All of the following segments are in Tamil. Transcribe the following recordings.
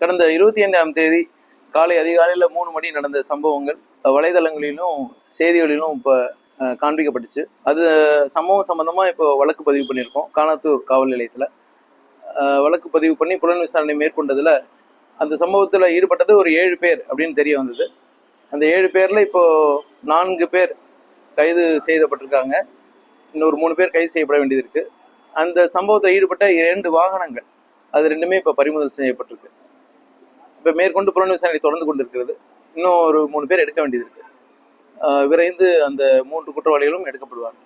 கடந்த இருபத்தி ஐந்தாம் தேதி காலை அதிகாலையில் மூணு மணி நடந்த சம்பவங்கள் வலைதளங்களிலும் செய்திகளிலும் இப்போ காண்பிக்கப்பட்டுச்சு. அது சம்பவம் சம்பந்தமாக இப்போ வழக்கு பதிவு பண்ணியிருக்கோம். காணத்தூர் காவல் நிலையத்தில். வழக்கு பதிவு பண்ணி புலன் விசாரணை மேற்கொண்டதில் அந்த சம்பவத்தில் ஈடுபட்டது ஒரு ஏழு பேர் அப்படின்னு தெரிய வந்தது. அந்த ஏழு பேரில் இப்போது நான்கு பேர் கைது செய்யப்பட்டிருக்காங்க. இன்னொரு மூணு பேர் கைது செய்யப்பட வேண்டியது இருக்குது அந்த சம்பவத்தில் ஈடுபட்ட இரண்டு வாகனங்கள். அது ரெண்டுமே இப்போ பறிமுதல் செய்யப்பட்டிருக்கு. இப்போ மேற்கொண்டு புலன் விசாரணை தொடர்ந்து கொண்டிருக்கிறது. இன்னும் ஒரு மூணு பேர் எடுக்க வேண்டியது இருக்கு. விரைந்து அந்த மூன்று குற்றவாளிகளும் எடுக்கப்படுவாங்க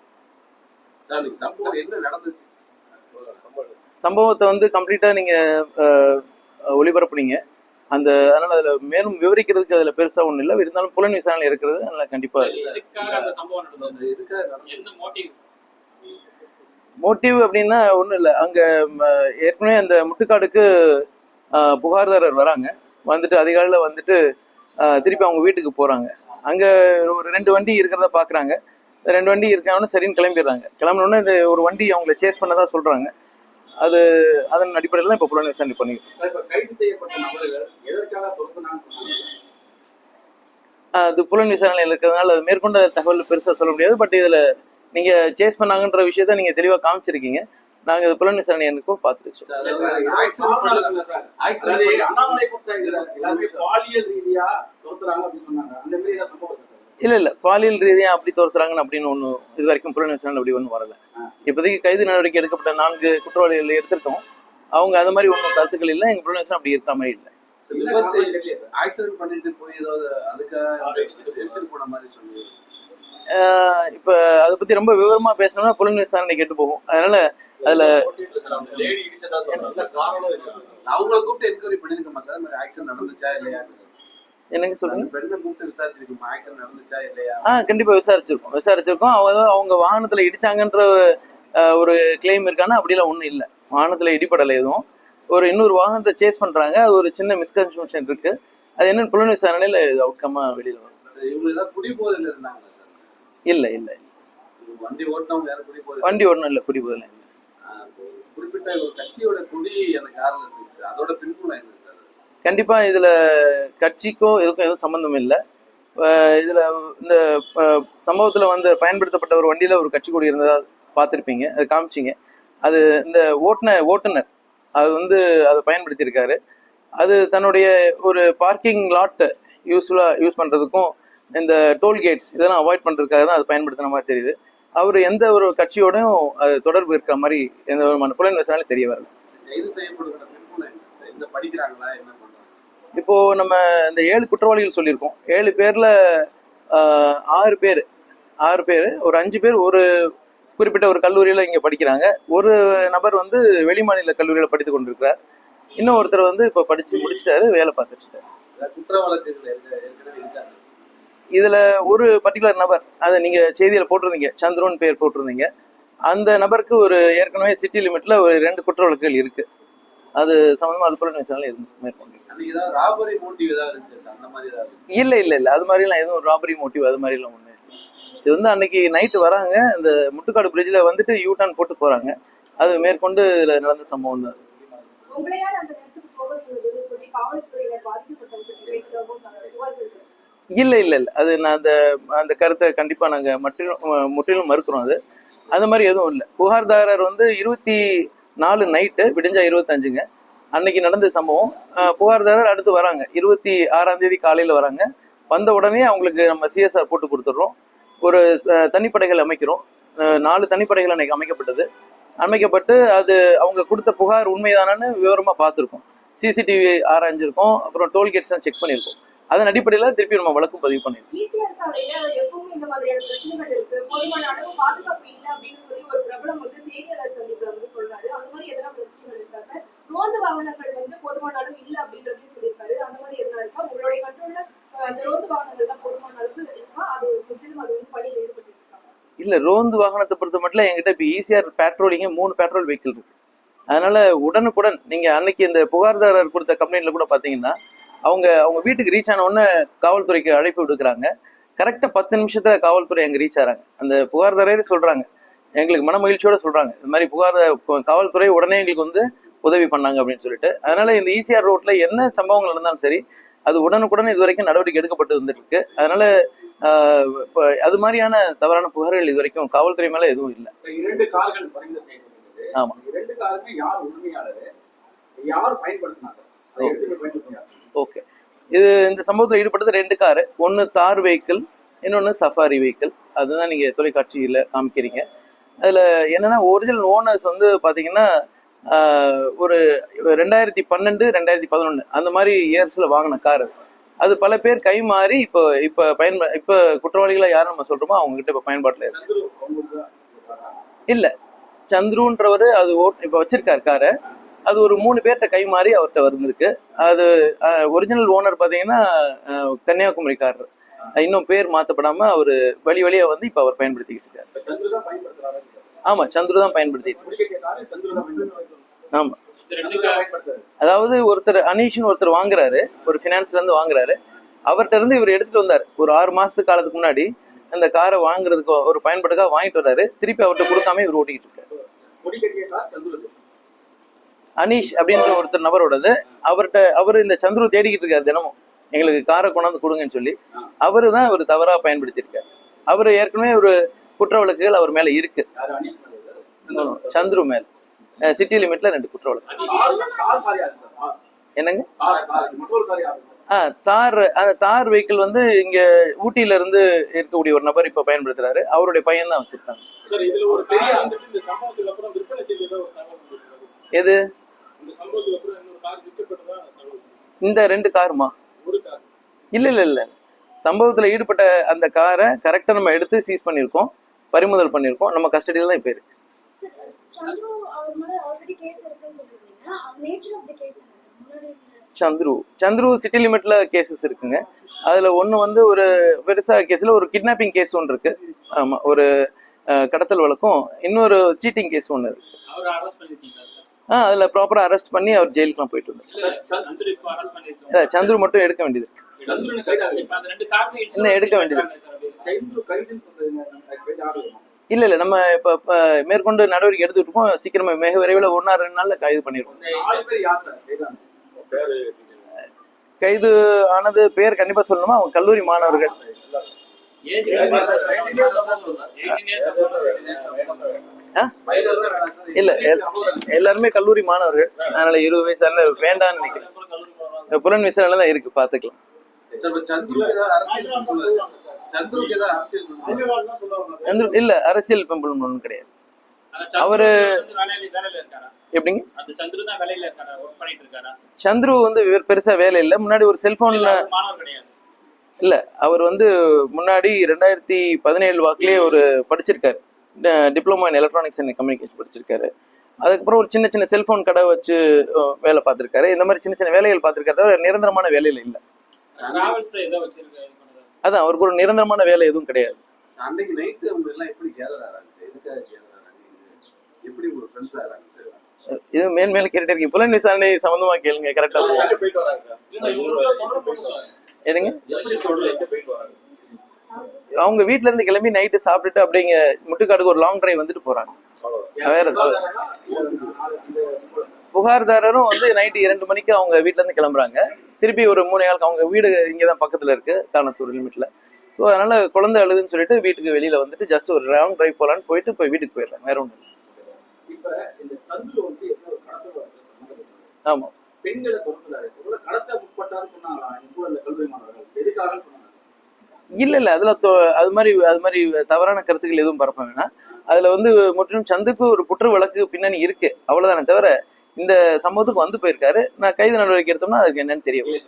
சம்பவத்தை வந்து கம்ப்ளீட்டாக நீங்கள் ஒளிபரப்புனீங்க. அந்த அதனால் அதில் மேலும் விவரிக்கிறதுக்கு அதில் பெருசாக ஒன்றும் இல்லை. இருந்தாலும் புலன் விசாரணை இருக்கிறது. அதனால் கண்டிப்பாக மோட்டிவ் மோட்டிவ் அப்படின்னா ஒன்றும் இல்லை. அங்கே ஏற்கனவே அந்த முட்டுக்காடுக்கு ஆஹ், புகார்தாரர் வராங்க. வந்துட்டு அதிகாலையில் வந்துட்டு திருப்பி அவங்க வீட்டுக்கு போகிறாங்க அங்கே ஒரு ரெண்டு வண்டி இருக்கிறத பார்க்குறாங்க ரெண்டு வண்டி இருக்காங்கன்னு சரின்னு கிளம்பிடுறாங்க. கிளம்பினோடனே இது ஒரு வண்டி அவங்கள சேஸ் பண்ணதா சொல்கிறாங்க அது அதன் அடிப்படையில் தான் இப்போ புலன் விசாரணை ஆஹ், அது புலன் விசாரணையில் இருக்கிறதுனால அது மேற்கொண்ட தகவல் பெருசாக சொல்ல முடியாது. பட் இதில் நீங்கள் சேஸ் பண்ணாங்கன்ற விஷயத்த நீங்கள் தெளிவாக காமிச்சிருக்கீங்க. நாங்கள் இது புலன் விசாரணை எனக்கும் சார் இல்ல இல்ல. பாலியல் ரீதியா அப்படி துரத்துறாங்கன்னு அப்படின்னு ஒண்ணு இது வரைக்கும் புலன் விசாரணை அப்படி ஒன்றும் வரல. இப்போதைக்கு கைது நடவடிக்கை எடுக்கப்பட்ட நான்கு குற்றவாளிகள் எடுத்திருக்கோம். அவங்க அது மாதிரி ஒன்றும் கருத்துக்கள் இல்லை. எங்க புலன் விசாரணை அப்படி இருக்க மாதிரி இல்லை. ஆக்சிடென்ட் பண்ணிட்டு போய் ஏதாவது அதுக்காக எரிச்சல் போன மாதிரி சொல்லி. ஆஹ் இப்ப அதை பத்தி ரொம்ப விவரமா பேசணும்னா புலன் விசாரணை கெட்டு போகும். அதனால அதுல அவங்கள கூப்பிட்டு என்கொயரி பண்ணிருக்கோமா சார். இந்த ஆக்சிடென்ட் நடந்துச்சா இல்லையா? என்னங்க சொல்லுங்க பெண்ணை கூப்பிட்டு விசாரிச்சிருக்கோமா ஆக்சிடென்ட் நடந்துச்சா இல்லையா? ஆ கண்டிப்பா விசாரிச்சிருக்கோம். விசாரிச்சிருக்கோம். அவங்க அவங்க வாகனத்துல இடிச்சாங்கன்ற ஒரு கிளைம் இருக்கான்னா அப்படிலாம் ஒண்ணும் இல்லை. வாகனத்துல இடிப்படலை எதுவும். ஒரு இன்னொரு வாகனத்தை சேஸ் பண்றாங்க. அது ஒரு சின்ன மிஸ்கன்செப்ஷன் இருக்கு. அது என்னன்னு புலன் விசாரணையில அவுட்கமா வெளியில வரும் இல்ல இல்ல வண்டி ஒண்ணும் இல்ல ஆஹ் இப்போ குறிப்பிட்ட ஒரு கட்சியோட கொடி அந்த காரில் இருந்துச்சு அதோட பின்புலம் இருந்துச்சு கண்டிப்பாக கண்டிப்பா கட்சிக்கும் இதுக்கும் எதுவும் சம்மந்தம் இல்லை. இதில் இந்த சம்பவத்தில் வந்து பயன்படுத்தப்பட்ட ஒரு வண்டியில் ஒரு கட்சி கொடி இருந்ததா பார்த்துருப்பீங்க அது காமிச்சிங்க. அது இந்த ஓட்டுன ஓட்டுநர் அது வந்து அதை பயன்படுத்தியிருக்காரு. அது தன்னுடைய ஒரு பார்க்கிங் லாட்டை யூஸ்ஃபுல்லாக யூஸ் பண்ணுறதுக்கும் இந்த டோல்கேட்ஸ் இதெல்லாம் அவாய்ட் பண்ணுறதுக்காக தான் அது பயன்படுத்தின மாதிரி தெரியுது. அவர் எந்த ஒரு கட்சியோடையும் தொடர்பு இருக்கிற மாதிரி எந்த விதமான புலன் விசாரணை தெரிய வரல. இப்போ நம்ம இந்த ஏழு குற்றவாளிகள் சொல்லியிருக்கோம். ஏழு பேர்ல ஆஹ், ஆறு பேர் ஆறு பேர் ஒரு அஞ்சு பேர் ஒரு குறிப்பிட்ட ஒரு கல்லூரியில இங்க படிக்கிறாங்க. ஒரு நபர் வந்து வெளிமாநில கல்லூரியில படித்து கொண்டிருக்கிறார். இன்னும் ஒருத்தர் வந்து இப்போ படிச்சு முடிச்சிட்டாரு வேலை பார்த்துட்டு இருக்காரு. இதுல ஒரு பர்டிகுலர் நபர் அதை நீங்க செய்தியில போட்டிருந்தீங்க சந்திரன் பேர் போட்டிருந்தீங்க. அந்த நபருக்கு ஒரு ஏற்கனவே சிட்டி லிமிட்ல ஒரு ரெண்டு குற்ற வழக்குகள் இருக்கு. அது சம்பந்தமா அது புலன் விசாரணை இருந்து மேற்கொண்டு ராபரி மோட்டிவ் ஏதாவது இல்ல இல்ல இல்ல. அது மாதிரிலாம் எதுவும் ராபரி மோட்டிவ் அது மாதிரிலாம் ஒண்ணு இல்ல. இது வந்து அன்னைக்கு நைட்டு வராங்க. இந்த முட்டுக்காடு பிரிட்ஜ்ல வந்துட்டு யூ டர்ன் போட்டு போறாங்க. அது மேற்கொண்டு இதுல நடந்த சம்பவம் தான். உங்களையால் அந்த இடத்துக்கு போக சொல்லி காவல்துறையினர் பாதிக்கப்பட்டவர்கள் கேட்கிறவும் புகார் இருக்கு இல்லை இல்ல இல்ல. அது நான் அந்த அந்த கருத்தை கண்டிப்பா நாங்க முற்றிலும் முற்றிலும் மறுக்கிறோம் அது. அது மாதிரி எதுவும் இல்லை. புகார்தாரர் வந்து இருபத்தி நாலு நைட்டு விடிஞ்சா இருபத்தஞ்சுங்க. அன்னைக்கு நடந்த சம்பவம். அஹ் புகார்தாரர் அடுத்து வராங்க. இருபத்தி ஆறாம் தேதி காலையில வராங்க. வந்த உடனே அவங்களுக்கு நம்ம சிஎஸ்ஆர் போட்டு கொடுத்துட்றோம். ஒரு தனிப்படைகள் அமைக்கிறோம். அஹ், நாலு தனிப்படைகள் அன்னைக்கு அமைக்கப்பட்டது. அமைக்கப்பட்டு அது அவங்க கொடுத்த புகார் உண்மைதானு விவரமா பார்த்துருக்கோம். சிசிடிவி ஆராய்ஞ்சிருக்கோம். அப்புறம் டோல்கேட்ஸ்லாம் செக் பண்ணியிருக்கோம் அதன் அடிப்படையில் திருப்பி நம்ம வழக்கு பதிவு ரோந்து வாகனங்கள் வந்து போதுமான அளவு இல்லை அப்படின்றதையும் சொல்லியிருக்காரு. அந்த மாதிரி எதனா இருக்கா? உங்களுடைய கண்ட்ரோல்ல அந்த ரோந்து வாகனங்கள் தான் போதுமான அளவு இருக்கா? அது முற்றிலும் அது வந்து பணியில் இருக்காங்க இல்ல ரோந்து வாகனத்தை பொறுத்த மட்டும் என்கிட்ட இப்போ ஈஸியார் பேட்ரோலிங்க மூணு பேட்ரோல் வெஹிக்கிள் இருக்கு. அதனால உடனுக்குடன் நீங்க அன்னைக்கு இந்த புகார்தாரர் கொடுத்த கம்ப்ளைண்ட்ல கூட பாத்தீங்கன்னா அவங்க அவங்க வீட்டுக்கு ரீச் ஆன உடனே காவல்துறைக்கு அழைப்பு விடுக்கிறாங்க. கரெக்டா பத்து நிமிஷத்துல காவல்துறை அங்க ரீச் ஆறாங்க. அந்த புகார்தாரரே சொல்றாங்க. எங்களுக்கு மன மகிழ்ச்சியோட சொல்றாங்க. இந்த மாதிரி புகார் காவல்துறை உடனே எங்களுக்கு வந்து உதவி பண்ணாங்க அப்படின்னு சொல்லிட்டு. அதனால இந்த ஈசிஆர் ரோட்ல என்ன சம்பவங்கள் நடந்தாலும் சரி அது உடனுக்குடன் இது வரைக்கும் நடவடிக்கை எடுக்கப்பட்டு வந்துட்டு இருக்கு அதனால இப்ப அது மாதிரியான தவறான புகார்கள் இது வரைக்கும் காவல்துறை மேல எதுவும் இல்லை. இரண்டு கார்கள் பறிமுதல் செய்யப்பட்டது ஆமா. இந்த இரண்டு காருமே யார் உரிமையாளர்? யார் பயன்படுத்தினாங்க ஓகே இது இந்த சம்பவத்தில் ஈடுபட்டது ரெண்டு காரு ஒன்று தார் வெஹிக்கிள் இன்னொன்று சஃபாரி வெஹிக்கிள் அதுதான் நீங்கள் தொலைக்காட்சியில் காமிக்கிறீங்க. அதில் என்னன்னா ஒரிஜினல் ஓனர்ஸ் வந்து பார்த்தீங்கன்னா ஒரு ரெண்டாயிரத்தி பன்னெண்டு ரெண்டாயிரத்தி பதினொன்று அந்த மாதிரி இயர்ஸில் வாங்கின கார் அது. பல பேர் கை மாறி இப்போ இப்போ பயன்ப இப்போ குற்றவாளிகளை யார் நம்ம சொல்கிறோமோ அவங்ககிட்ட இப்போ பயன்பாட்டில் இருக்கு? இல்லை. சந்துருன்றவர் அது ஓட் இப்போ வச்சிருக்காரு காரை அது ஒரு மூணு பேர்கிட்ட கை மாறி அவர்கிட்ட வந்திருக்கு. அது ஒரிஜினல் ஓனர் பார்த்தீங்கன்னா அஹ், கன்னியாகுமரிக்காரர். இன்னும் பேர் மாற்றப்படாம அவர் வழி வழியா வந்து இப்போ அவர் பயன்படுத்திக்கிட்டு இருக்காரு. இப்ப சந்துரு தான் பயன்படுத்திட்டு முடிக்கட்டிய காரு சந்துரு தான் பயன்படுத்துறாரு. ஆமா. இந்த ரெண்டு சந்துரு தான் பயன்படுத்துறாரு. அதாவது ஒருத்தர் அனீஷ்னு ஒருத்தர் வாங்குறாரு. ஒரு ஃபினான்ஸ்ல இருந்து வாங்குறாரு. அவர்கிட்ட இருந்து இவர் எடுத்துட்டு வந்தார். ஒரு ஆறு மாசத்துக்கு காலத்துக்கு முன்னாடி அந்த காரை வாங்குறதுக்கு ஒரு பயன்பாட்டுக்காக வாங்கிட்டு வர்றாரு. திருப்பி அவர்கிட்ட கொடுக்காம இவர் ஓட்டிக்கிட்டு இருக்காரு. அனீஷ் அப்படின்ற ஒருத்தர் நபரோடது. அவர்கிட்ட அவர் இந்த சந்துரு தேடிக்கிட்டு இருக்காரு தினமும். எங்களுக்கு காரை கொண்டாந்து கொடுங்கன்னு சொல்லி. அவரு தான் அவர் தவறா பயன்படுத்தியிருக்காரு. அவர் ஏற்கனவே ஒரு குற்ற வழக்குகள் அவர் மேல இருக்கு. சந்துரு மேல். சிட்டி லிமிட்ல ரெண்டு குற்ற வழக்கு. என்னங்க? ஆ தார் அந்த தார் வெஹிக்கிள் வந்து இங்க ஊட்டியில இருந்து இருக்கக்கூடிய ஒரு நபர் இப்ப பயன்படுத்துறாரு. அவருடைய பையன் தான் வச்சிருக்காங்க. எது? இந்த ரெண்டு காருமா ஒரு கார் இல்ல இல்ல இல்ல. சம்பவத்துல ஈடுபட்ட அந்த காரை கரெக்டா நம்ம எடுத்து சீஸ் பண்ணியிருக்கோம் பறிமுதல் பண்ணியிருக்கோம். நம்ம கஸ்டடியில தான் இப்ப இருக்கு. சந்துரு அவர் மேல ஆல்ரெடி கேஸ் இருக்குன்னு சொல்லிருந்தீங்க நேச்சர் ஆஃப் த கேஸ் என்ன சார் முன்னாடி இருந்த சந்துரு. சந்துரு சிட்டி லிமிட்ல கேசஸ் இருக்குங்க. அதுல ஒண்ணு வந்து ஒரு பெருசா கேஸ்ல ஒரு கிட்னாப்பிங் கேஸ் ஒன்று இருக்கு. ஆமா ஒரு அஹ், கடத்தல் வழக்கும். இன்னொரு சீட்டிங் கேஸ் ஒன்று இருக்கு. ஆ அதுல ப்ராப்பரா அரெஸ்ட் பண்ணி அவர் ஜெயிலுக்குலாம் போயிட்டு இல்ல சந்துரு மட்டும் எடுக்க வேண்டியது இன்னும் எடுக்க வேண்டியது. இல்ல இல்ல நம்ம இப்ப மேற்கொண்டு நடவடிக்கை எடுத்துட்டு இருக்கோம் சீக்கிரமா மிக விரைவில் நாள் ரெண்டு நாள்ல கைது கைதான கைது ஆனது பேர் கண்டிப்பா சொல்லணுமா அவங்க கல்லூரி மாணவர்கள் ஏஜ் இல்ல எல்லாருமே கல்லூரி மாணவர்கள். அதனால இருபது வயசு வேண்டாம்னு நினைக்கிறேன். புலன் விசாரணை தான் இருக்கு பாத்துக்கலாம் இல்ல அரசியல் பெம்பளம் ஒண்ணும் கிடையாது. அவரு எப்படிங்க? சந்துரு வந்து இவர் பெருசா வேலை இல்ல. முன்னாடி ஒரு செல்போன்ல இல்ல, அவர் இல்ல அவர் வந்து முன்னாடி ரெண்டாயிரத்தி பதினேழு வாக்குலயே ஒரு படிச்சிருக்காரு. Diploma in electronics and communication படிச்சிருக்காரு. அதுக்கப்புறம் ஒரு சின்ன சின்ன செல்போன் கடை வச்சு வேலை பார்த்திருக்காரு. இந்த மாதிரி சின்ன சின்ன வேலைகள் பார்த்திருக்காரு தவிர நிரந்தரமான வேலையில இல்ல. அதான் அவருக்கு ஒரு நிரந்தரமான வேலை எதுவும் கிடையாது. அன்னைக்கு நைட்டு அவங்க எல்லாம் எப்படி கேதர் ஆறாங்க சார் எதுக்காக கேதர் ஆறாங்க? இது எப்படி ஒரு ஃப்ரெண்ட்ஸ் ஆறாங்க சார் இது மேல் மேல கேட்டுட்டே இருக்கு புலன் விசாரணை சம்பந்தமா கேளுங்க கரெக்டா போயிட்டு அவங்க வீட்ல இருந்து கிளம்பி நைட்டு சாப்பிட்டுட்டு அப்படிங்க முட்டுக்காடுக்கு ஒரு லாங் டிரைவ் வந்துட்டு போறாங்க. வேற புகார்தாரரும் வந்து நைட்டு இரண்டு மணிக்கு அவங்க வீட்ல இருந்து கிளம்புறாங்க. திருப்பி ஒரு மூணு நாளுக்கு அவங்க வீடு இங்கே தான் பக்கத்துல இருக்கு காரணத்தூர் லிமிட்ல ஸோ அதனால குழந்தை அழுதுன்னு சொல்லிட்டு வீட்டுக்கு வெளியில வந்துட்டு ஜஸ்ட் ஒரு ரவுண்ட் டிரைவ் போலான்னு போயிட்டு போய் வீட்டுக்கு போயிடுறாங்க. வேற ஒன்று. ஆமா. பெண்களை கடத்த முற்பட்டாரு சொன்னாங்களா? இப்போ இந்த கல்லூரி மாணவர்கள்? எதுக்காக சொன்னாங்க இல்ல இல்ல. அதுல அது மாதிரி அது மாதிரி தவறான கருத்துக்கள் எதுவும் பரப்ப வேணாம். அதுல வந்து முற்றிலும் சந்துக்கு ஒரு குற்ற வழக்கு பின்னணி இருக்கு. அவ்வளவுதானே தவிர இந்த சம்பவத்துக்கு வந்து போயிருக்காரு. நான் கைது நடவடிக்கை எடுத்தோம்னா அதுக்கு என்னன்னு தெரியும் இல்லை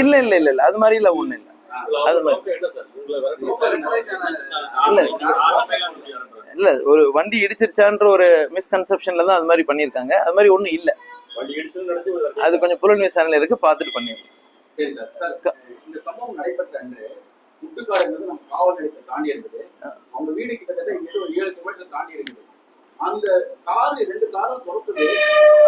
இல்ல இல்ல இல்ல இல்ல. அது மாதிரி இல்ல ஒண்ணு இல்ல. அது மாதிரி. இல்ல இல்ல. ஒரு வண்டி இடிச்சிருச்சான்ற ஒரு மிஸ்கன்செப்ஷன்ல தான் அது மாதிரி பண்ணியிருக்காங்க. அது மாதிரி ஒண்ணும் இல்ல. அது கொஞ்சம் புலன் விசாரணை இருக்கு பார்த்துட்டு பண்ணிருக்கோம் சரி சார் சார் இந்த சம்பவம் நடைபெற்ற அன்று என்பது நம்ம காவல் நிலையத்தை தாண்டி இருக்குது அவங்க வீடு கிட்டத்தட்ட இங்க ஒரு ஏழு கிலோமீட்டர் தாண்டி இருக்குது. அந்த காரு ரெண்டு காரும் துரத்துது.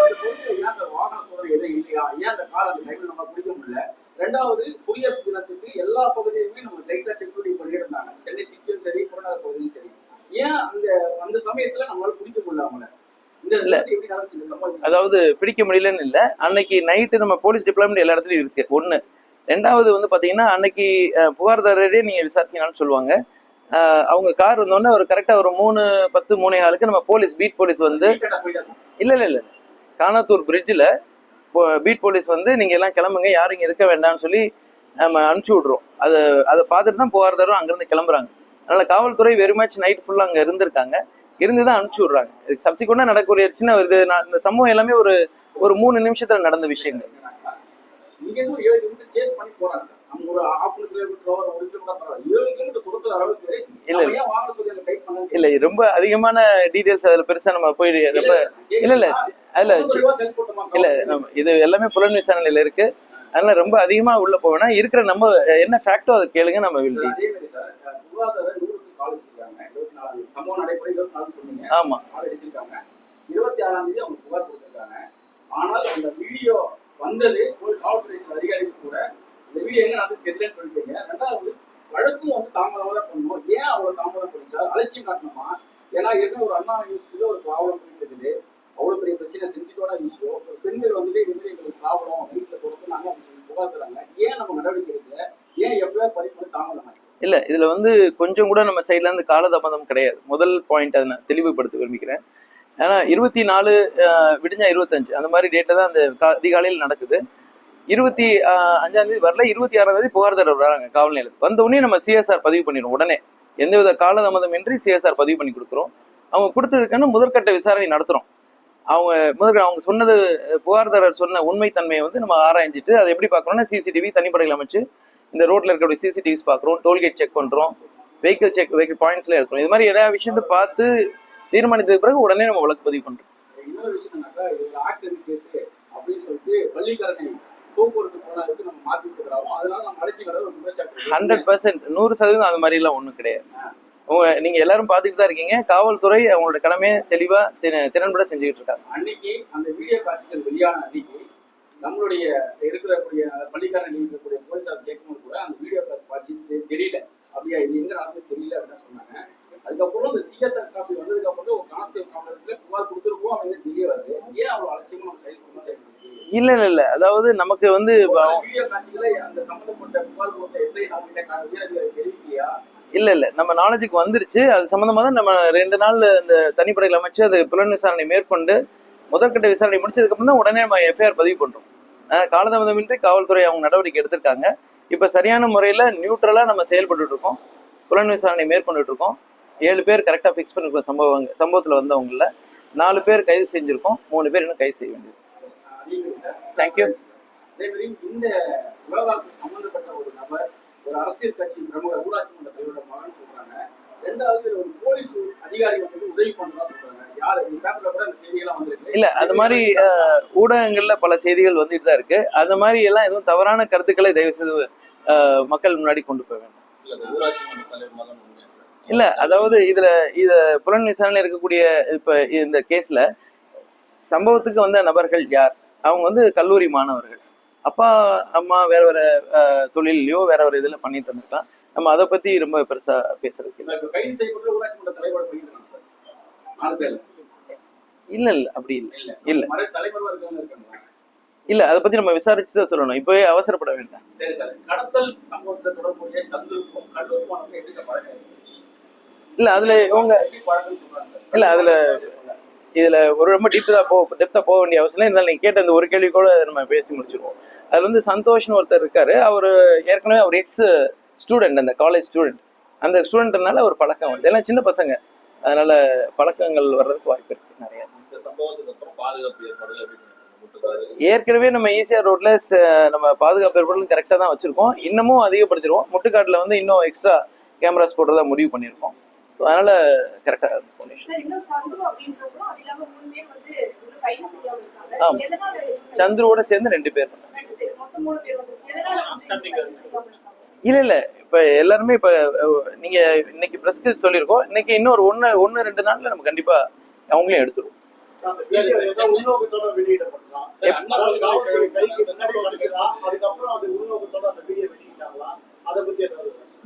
அந்த பொருட்கள் ஏன் சார் வாகன சோதனை எதுவும் இல்லையா? ஏன் அந்த கார் அந்த டைம்ல நம்ம பிடிக்க முடியல? ரெண்டாவது குடியரசு தினத்துக்கு எல்லா பகுதியுமே நம்ம லைட்டா செக்யூரிட்டி பண்ணிட்டு இருந்தாங்க. சென்னை சிட்டியும் சரி புறநகர் பகுதியும் சரி. ஏன் அந்த அந்த சமயத்துல நம்மளால பிடிக்க முடியல அவங்கள? இல்ல. அதாவது பிடிக்க முடியலன்னு இல்லை. அன்னைக்கு நைட்டு நம்ம போலீஸ் டிபார்ட்மெண்ட் எல்லா இடத்துலயும் இருக்கு. ஒண்ணு. ரெண்டாவது வந்து பாத்தீங்கன்னா அன்னைக்கு புகார்தாரரே நீங்க விசாரிச்சீங்கன்னு சொல்லுவாங்க. அவங்க கார் வந்தோடனே ஒரு கரெக்டா ஒரு மூணு பத்து மூணே ஆளுக்கு நம்ம போலீஸ் பீட் போலீஸ் வந்து. இல்ல இல்ல இல்ல. காணாத்தூர் பிரிட்ஜில் பீட் போலீஸ் வந்து நீங்க எல்லாம் கிளம்புங்க யாரும் இங்க இருக்க வேண்டாம்னு சொல்லி நம்ம அனுப்பிச்சு விட்றோம். அதை அதை பார்த்துட்டு தான் புகார்தாரும் அங்கிருந்து கிளம்புறாங்க. அதனால காவல்துறை வெரி மச் நைட் ஃபுல்லா அங்க இருந்திருக்காங்க. இருந்து தான் அனுப்பிச்சு விட்றாங்க. இதுக்கு சப்சிக்வெண்டா நடக்கக்கூடிய சின்ன இது இந்த சம்பவம் எல்லாமே ஒரு ஒரு மூணு நிமிஷத்துல நடந்த விஷயங்கள். இல்ல. ரொம்ப அதிகமான டீடைல்ஸ் அதுல பெருசா நம்ம போய் ரொம்ப இல்ல, இல்ல. அதுல இல்ல நம்ம இது எல்லாமே புலன் விசாரணையில இருக்கு. அதனால ரொம்ப அதிகமா உள்ள போவேனா இருக்கிற நம்ம என்ன ஃபேக்டோ அதை கேளுங்க நம்ம வில் அதே மாதிரி சார் புகாதார நூறுக்கு கால் வச்சிருக்காங்க இருபத்தி நாலாம் தேதி சம்பவம் நடைபெற இருபத்தி நாலு சொன்னீங்க. ஆமா. அடிச்சிருக்காங்க இருபத்தி ஆறாம் தேதி அவங்க புகார் கொடுத்திருக்காங்க. ஆனால் அந்த வீடியோ வந்தது ஒரு காவல்துறை சில அதிகாரிகள் கூட. இந்த வீடியோ எங்க நடந்து தெரியலன்னு சொல்லிட்டீங்க. ரெண்டாவது வழக்கும் வந்து தாமதமாக பண்ணணும். ஏன் அவ்வளவு தாமதம் பண்ணி சார் அலட்சியம் காட்டணுமா? ஏன்னா ஏற்கனவே ஒரு அண்ணா யூஸ்க்கு ஒரு ப்ராப்ளம் இருக்குது. அவ்வளவு பெரிய பிரச்சனை சென்சிட்டிவான இஷ்யூ ஒரு பெண்கள் வந்துட்டு இது மாதிரி எங்களுக்கு ப்ராப்ளம் வீட்டில் கொடுத்துனாங்க அப்படின்னு சொல்லி புகார் தராங்க ஏன் நம்ம நடவடிக்கை எடுக்கல ஏன் எஃப்ஐஆர் பதிவு பண்ணி தாமதமாச்சு இல்ல இதுல வந்து கொஞ்சம் கூட நம்ம சைட்ல இருந்து காலதாமதம் கிடையாது. முதல் பாயிண்ட் அதை நான் தெளிவுபடுத்த விரும்பிக்கிறேன் ஏன்னா இருபத்தி நாலு விடிஞ்சா இருபத்தஞ்சு. அந்த மாதிரி டேட்டை தான் அந்த கா- அதிகாலையில் நடக்குது. இருபத்தி அஞ்சாம் தேதி வரல இருபத்தி ஆறாம் தேதி புகார்தாரர் வராங்க காவல் நிலையத்துக்கு. வந்த உடனே நம்ம சிஎஸ்ஆர் பதிவு பண்ணிடுவோம் உடனே. எந்தவித காலதாமதம் இன்றி சிஎஸ்ஆர் பதிவு பண்ணி கொடுக்குறோம். அவங்க கொடுத்ததுக்கான முதற்கட்ட விசாரணை நடத்துறோம். அவங்க முதல் அவங்க சொன்னது புகார்தாரர் சொன்ன உண்மைத்தன்மையை வந்து நம்ம ஆராய்ஞ்சிட்டு அதை எப்படி பார்க்கணும்னா சிசிடிவி தனிப்படையில் அமைச்சு இந்த ரோட்ல இருக்கக்கூடிய சிசிடிவிஸ் பார்க்குறோம் டோல்கேட் செக் பண்றோம் வெஹிக்கிள் செக் வெஹிக்கிள் பாயிண்ட்ஸ்ல இருக்கிறோம் இது மாதிரி எல்லா விஷயத்தை பார்த்து தீர்மானித்ததுக்கு பிறகு உடனே நம்ம வழக்கு பதிவு குற்றச்சாட்டு ஹண்ட்ரட் பர்சன்ட் நூறு சதவீதம் அது மாதிரி எல்லாம் ஒன்றும் கிடையாது உங்க நீங்க எல்லாரும் பார்த்துட்டு தான் இருக்கீங்க. காவல்துறை அவங்களோட கடமையை தெளிவா திற- திறன்பட செஞ்சுக்கிட்டு இருக்காங்க. அன்னைக்கு அந்த வீடியோ காட்சிகள் வெளியான அன்னைக்கு நம்மளுடைய இருக்கக்கூடிய பள்ளிக்காரன் இருக்கக்கூடிய போலீசார் கேட்கும்போது கூட அந்த வீடியோ காட்சி தெ- தெரியல. அப்படியா இது எங்க நடந்தது தெரியல அப்படின்னு சொன்னாங்க. அதுக்கப்புறம் இந்த சிஎஸ்ஆர் காப்பி வந்ததுக்கு அப்புறம் ஒரு கணக்கு காவலத்துல புகார் கொடுத்துருக்கோம் அப்படின்னு தெரிய வருது. ஏன் அவ்வளவு அலட்சியமா நம்ம செயல்படணும் இல்ல இல்ல இல்ல. அதாவது நமக்கு வந்து வீடியோ காட்சிகளை அந்த சம்பந்தப்பட்ட புகார் கொடுத்த எஸ்ஐ நம்ம உயரதிகாரி தெரிவிக்கலையா? இல்ல இல்ல. நம்ம நாலேஜுக்கு வந்துருச்சு. அது சம்பந்தமா தான் நம்ம ரெண்டு நாள் இந்த தனிப்படையில் அமைச்சு அது புலன் விசாரணை மேற்கொண்டு முதற்கட்ட விசாரணை முடிச்சதுக்கு அப்புறம் தான் உடனே நம்ம எஃப்ஐஆர் பதிவு பண்றோம். காலதாமதமின்றி காவல்துறை அவங்க நடவடிக்கை எடுத்திருக்காங்க. இப்போ சரியான முறையில் நியூட்ரலாக நம்ம செயல்பட்டு இருக்கோம் புலன் விசாரணை மேற்கொண்டுட்டு இருக்கோம் ஏழு பேர் கரெக்டாக ஃபிக்ஸ் பண்ணிருக்கோம் சம்பவங்க சம்பவத்தில் வந்தவங்கள நாலு பேர் கைது செஞ்சுருக்கோம். மூணு பேர் இன்னும் கைது செய்ய வேண்டியது. தேங்க்யூ இந்த விவகாரத்துக்கு சம்பந்தப்பட்ட ஒரு நபர் ஒரு அரசியல் கட்சி பிரமுக ஊராட்சி மன்ற தலைவரோட மகன் சொல்றாங்க. ரெண்டாவது ஒரு போலீஸ் அதிகாரி வந்து உதவி பண்றதா சொல்றாங்க. யாரு? இந்த பேப்பர்ல கூட அந்த செய்தியெல்லாம் வந்திருக்கு. இல்ல அது மாதிரி ஊடகங்கள்ல பல செய்திகள் வந்துட்டு தான் இருக்கு. அது மாதிரி எல்லாம் எதுவும் தவறான கருத்துக்களை தயவு செய்து மக்கள் முன்னாடி கொண்டு போக வேண்டாம். இல்ல அதாவது இதுல இத புலன் விசாரணை இருக்கக்கூடிய இப்ப இந்த கேஸ்ல சம்பவத்துக்கு வந்த நபர்கள் யார்? அவங்க வந்து கல்லூரி மாணவர்கள். அப்பா அம்மா வேற வேற தொழிலையோ வேற ஒரு இதுல பண்ணிட்டு இருந்திருக்கலாம். நம்ம அதை பத்தி ரொம்ப பெருசா பேசுறதுக்கு இல்ல. இல்ல அப்படி இல்ல இல்ல இல்ல. அதை பத்தி நம்ம விசாரிச்சு தான் சொல்லணும் இப்பவே அவசரப்பட வேண்டாம்? இல்ல அதுல இவங்க? இல்ல, அதுல இதுல ஒரு ரொம்ப டீட்டெயிலா போ டெப்தா போக வேண்டிய அவசியம் இல்லை இருந்தாலும் நீங்க கேட்ட அந்த ஒரு கேள்வி கூட நம்ம பேசி முடிச்சிருவோம் அதுல வந்து சந்தோஷ்னு ஒருத்தர் இருக்காரு அவர் ஏற்கனவே அவர் எக்ஸ் ஸ்டூடெண்ட் அந்த காலேஜ் ஸ்டூடெண்ட் அந்த ஸ்டூடெண்ட்னால ஒரு பழக்கம் வருது. எல்லாம் சின்ன பசங்க. அதனால பழக்கங்கள் வர்றதுக்கு வாய்ப்பு இருக்கு நிறைய. ஏற்கனவே நம்ம ஈசிஆர் ரோட்ல நம்ம பாதுகாப்பு ஏற்பாடுகள் கரெக்டாக தான் வச்சிருக்கோம். இன்னமும் அதிகப்படுத்திடுவோம். முட்டுக்காட்டில் வந்து இன்னும் எக்ஸ்ட்ரா கேமராஸ் போடுறதா முடிவு பண்ணியிருக்கோம். அதனால கரெக்டாக சார் இன்னும் சந்துரு அப்படின்றவங்களும் அது இல்லாம மூணு பேர் வந்து இன்னும் கைது செய்யாம இருக்காங்க. ஆமா. எதனால சந்துருவோட சேர்ந்து ரெண்டு பேர். இல்லை இல்லை. இப்போ எல்லாருமே இப்போ நீங்கள் இன்னைக்கு ப்ரெஸ்க்கு சொல்லியிருக்கோம். இன்னைக்கு இன்னொரு ஒன்று ஒன்று ரெண்டு நாளில் நம்ம கண்டிப்பாக அவங்களையும் எடுத்துருவோம்.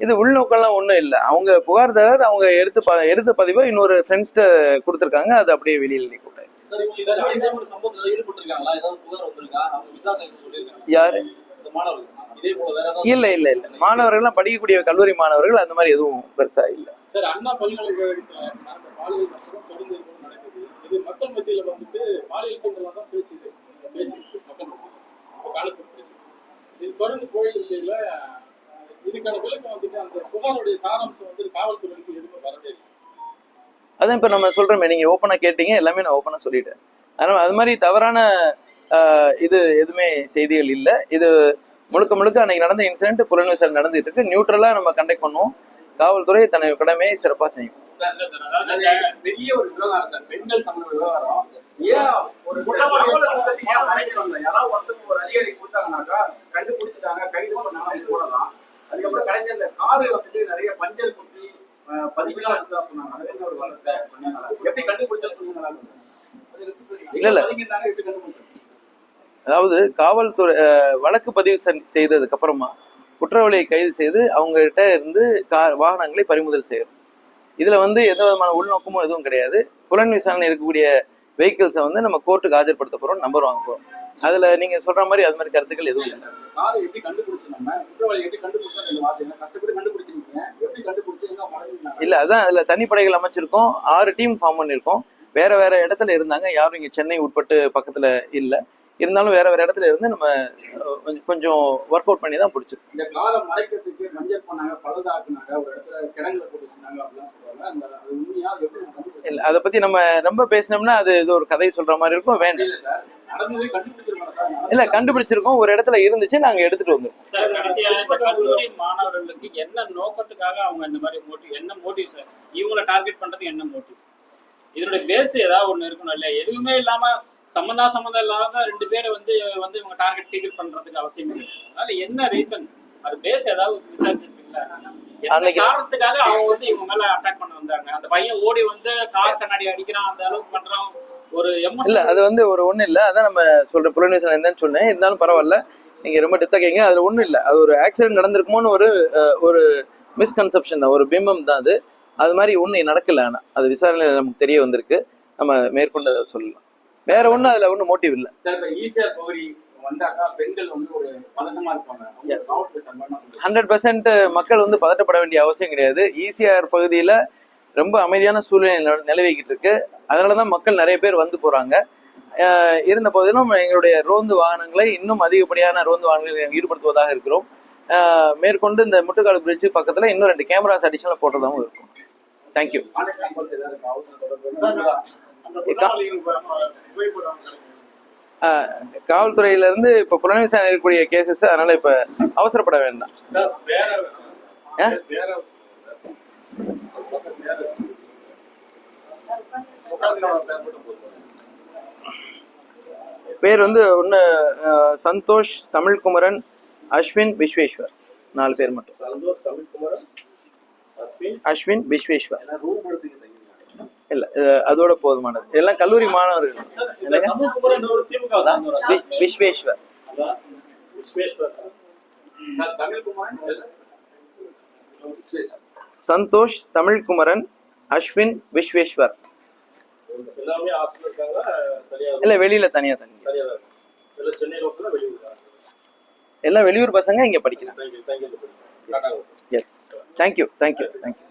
இது உள்நோக்கம்லாம் ஒன்றும் இல்லை. அவங்க புகார் தராது அவங்க எடுத்து ப எடுத்த பதிவை இன்னொரு ஃப்ரெண்ட்ஸ்கிட்ட கொடுத்துருக்காங்க. அது அப்படியே வெளியில் நீ கூட்டாங்க யாரு? இல்லை இல்லை இல்லை. மாணவர்கள்லாம் படிக்கக்கூடிய கல்லூரி மாணவர்கள் அந்த மாதிரி எதுவும் பெருசா இல்லை. தொடர்ந்து இதுக்கான விளக்கம் வந்துட்டு அந்த புகாருடைய சாராம்சம் வந்து காவல்துறைக்கு எதுவுமே வரவே இல்லை. அதான் இப்போ நம்ம சொல்றோமே நீங்க ஓப்பனா கேட்டீங்க எல்லாமே நான் ஓப்பனா சொல்லிட்டேன். அதனால அது மாதிரி தவறான இது எதுவுமே செய்திகள் இல்லை. இது முழுக்க முழுக்க அன்னைக்கு நடந்த இன்சிடென்ட் புலன் விசாரணை நடந்துட்டு இருக்கு நியூட்ரலா நம்ம கண்டக்ட் பண்ணுவோம். காவல்துறை தன்னை கடமையை சிறப்பாக செய்யும். பெரிய ஒரு விவகாரம் சார். பெண்கள் சம்பந்த விவகாரம். கண்டுபிடிச்சிட்டாங்க கைது பண்ணாங்க போடலாம். அதுக்கப்புறம் கடைசி அந்த காரு வந்துட்டு நிறைய பஞ்சல் குத்தி வச்சுதான் சொன்னாங்க. அது என்ன ஒரு வளர்த்த எப்படி கண்டுபிடிச்சா சொன்னீங்களா இல்ல, இல்ல. அதாவது காவல்துறை வழக்கு பதிவு செய்ததுக்கு அப்புறமா குற்றவாளியை கைது செய்து அவங்ககிட்ட இருந்து கார் வாகனங்களை பறிமுதல் செய்யணும் இதுல வந்து எந்த விதமான உள்நோக்கமும் எதுவும் கிடையாது. புலன் விசாரணை இருக்கக்கூடிய வெஹிக்கிள்ஸை வந்து நம்ம கோர்ட்டுக்கு ஆஜர்படுத்த போறோம் நம்பர் வாங்க அதுல நீங்க சொல்ற மாதிரி அது மாதிரி கருத்துக்கள் எதுவும் இல்லை. இல்ல அதான் அதுல தனிப்படைகள் அமைச்சிருக்கோம் ஆறு டீம் ஃபார்ம் பண்ணிருக்கோம். வேற வேற இடத்துல இருந்தாங்க யாரும் இங்க சென்னை உட்பட்டு பக்கத்துல இல்ல. இருந்தாலும் வேற வேற இடத்துல இருந்து நம்ம கொஞ்சம் கொஞ்சம் ஒர்க் அவுட் பண்ணி தான் பிடிச்சிருக்கோம். இந்த காரை மறைக்கிறதுக்கு மஞ்சள் பண்ணாங்க பழுதாக்குனாங்க ஒரு இடத்துல கிடங்குல போட்டு வச்சிருந்தாங்க அப்படிலாம் சொல்றாங்க அந்த அது உண்மையா? அது எப்படி நம்ம கண்டுபிடிச்சோம் இல்ல அதை பத்தி நம்ம ரொம்ப பேசினோம்னா அது இது ஒரு கதை சொல்ற மாதிரி இருக்கும் வேண்டாம். இல்ல கண்டுபிடிச்சிருக்கோம் சார் நடந்தது- இல்ல கண்டுபிடிச்சிருக்கோம் ஒரு இடத்துல இருந்துச்சு நாங்க எடுத்துட்டு வந்தோம் கல்லூரி மாணவர்களுக்கு என்ன நோக்கத்துக்காக அவங்க இந்த மாதிரி மோட்டிவ் என்ன மோட்டிவ் சார்? இவங்கள டார்கெட் பண்றதுக்கு என்ன மோட்டிவ் இதனுடைய பேஸ் ஏதாவது ஒண்ணு இருக்கணும் இல்லையா எதுவுமே இல்லாம சம்மந்தா சம்மந்தம் இல்லாத ரெண்டு பேரை வந்து வந்து இவங்க டார்கெட் டீகல் பண்றதுக்கு அவசியம் இல்லை. அதனால என்ன ரீசன் அது பேஸ் ஏதாவது விசாரிச்சிருக்கீங்களா காரணத்துக்காக அவங்க வந்து இவங்க மேல அட்டாக் பண்ண வந்தாங்க? அந்த பையன் ஓடி வந்து கார் கண்ணாடி அடிக்கிறான் அந்த அளவுக்கு பண்றான். ஒரு இல்ல அது வந்து ஒரு ஒண்ணு இல்ல. அதான் நம்ம சொல்ற புலனேசன் என்னன்னு சொன்னேன். இருந்தாலும் பரவாயில்ல. நீங்க ரொம்ப டெப்தா கேங்க அதுல ஒண்ணும் இல்ல. அது ஒரு ஆக்சிடென்ட் நடந்திருக்குமோன்னு ஒரு ஒரு மிஸ்கன்செப்ஷன் தான். ஒரு பிம்பம் தான் அது. அது மாதிரி ஒண்ணு நடக்கல ஆனா. அது விசாரணையில நமக்கு தெரிய வந்திருக்கு. நம்ம மேற்கொண்டு சொல்லலாம். வேற ஒண்ணும் அதுல ஒண்ணும் மோட்டிவ் இல்ல. ஹண்ட்ரட் பர்சன்ட் மக்கள் வந்து பதட்டப்பட வேண்டிய அவசியம் கிடையாது. ஈசிஆர் பகுதியில ரொம்ப அமைதியான சூழ்நிலை நில- நிலவிக்கிட்டு இருக்கு. அதனாலதான் மக்கள் நிறைய பேர் வந்து போறாங்க. இருந்த போதிலும் எங்களுடைய ரோந்து வாகனங்களை இன்னும் அதிகப்படியான ரோந்து வாகனங்களை ஈடுபடுத்துவதாக இருக்கிறோம். மேற்கொண்டு இந்த முட்டுக்காடு பிரிட்ஜ் பக்கத்துல இன்னும் ரெண்டு கேமராஸ் அடிஷனல் போட்டதாகவும் இருக்கும். தேங்க்யூ காவல்துறையில இருந்து இப்ப புலன் விசாரணை இருக்கக்கூடிய கேசஸ் அதனால இப்ப அவசரப்பட வேண்டாம். பேர் வந்து ஒன்று சந்தோஷ் தமிழ்குமரன் அஸ்வின் விஸ்வேஸ்வர். நாலு பேர் மட்டும். அஸ்வின். விஸ்வேஸ்வர். இல்ல அதோட போதுமானது. எல்லாம் கல்லூரி மாணவர்கள். விஸ்வேஸ்வர். சந்தோஷ் தமிழ்குமரன் அஸ்வின் விஸ்வேஸ்வர். இல்ல வெளியில தனியா தனி. தனியா. எல்லாம் வெளியூர் பசங்க இங்க படிக்கிறாங்க. Yes thank you thank you thank you